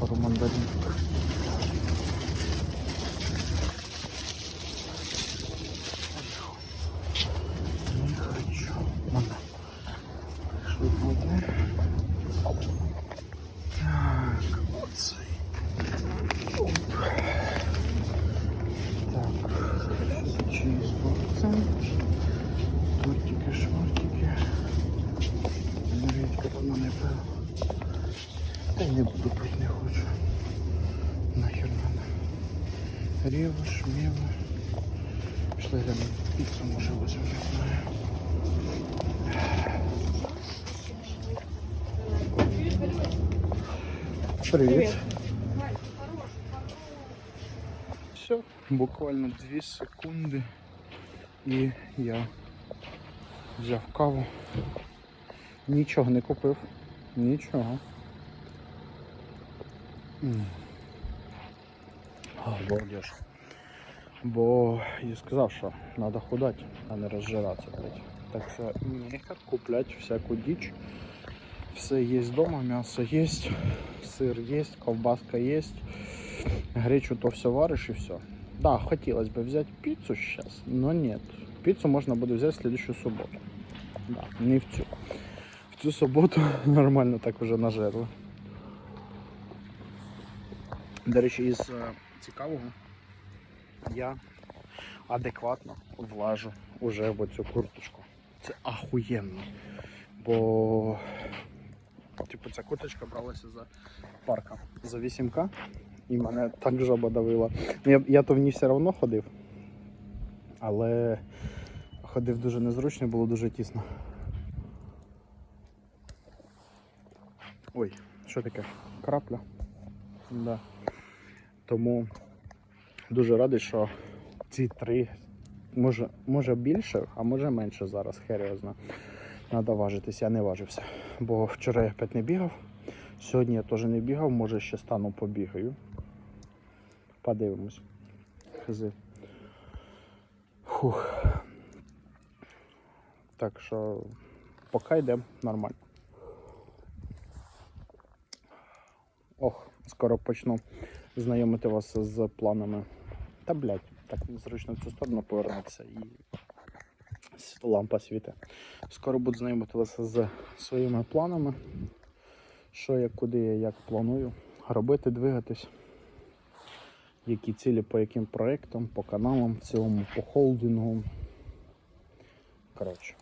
пару мандаринок. Не хочу. Ладно. Пришли в лагерь. Так, вот цей. Оп. Так, случай с борцем. Тортики, шмортики. Смотрите, как она не пила. Та не буду пити, не хочу. Нахер надо. Ріва, шміва. Пішли глянемо. Піцу може возьмемо, не знаю. Привіт. Все, буквально 2 секунди і я взяв каву. Нічого не купив. Нічого. М. А, балдеж. Бо я сказав, що треба худати, а не розжиратися, блядь. Так що нехер куплять всяку діч. Все є вдома, м'ясо є, сир є, ковбаска є. Гречу то все вариш и все. Да, хотелось бы взять пиццу сейчас, но нет. Пиццу можно будет взять в следующую субботу. Да, не в цю. В цю суботу нормально так уже нажерли. До речі, із е, цікавого я адекватно влажу уже в цю курточку. Це ахуєнно. Бо типу, ця курточка бралася за парка за 8К і мене так жаба давила. Ну, Я, я то в ній все одно ходив, але ходив дуже незручно, було дуже тісно. Ой, що таке? Крапля. Да. Тому дуже радий, що ці три, може, може більше, а може менше зараз, хер його зна. Треба важитись, я не важився. Бо вчора я опять не бігав. Сьогодні я теж не бігав, може ще стану побігаю. Подивимось. Хзи. Фух. Так що поки йдемо нормально. Ох, скоро почну знайомити вас з планами. Та блядь, так незручно в цю сторону повернутися і лампа світе. Скоро буду знайомити вас з своїми планами. Що я, куди я, як планую робити, двигатись. Які цілі по яким проектам, по каналам, в цілому, по холдингу. Коротше.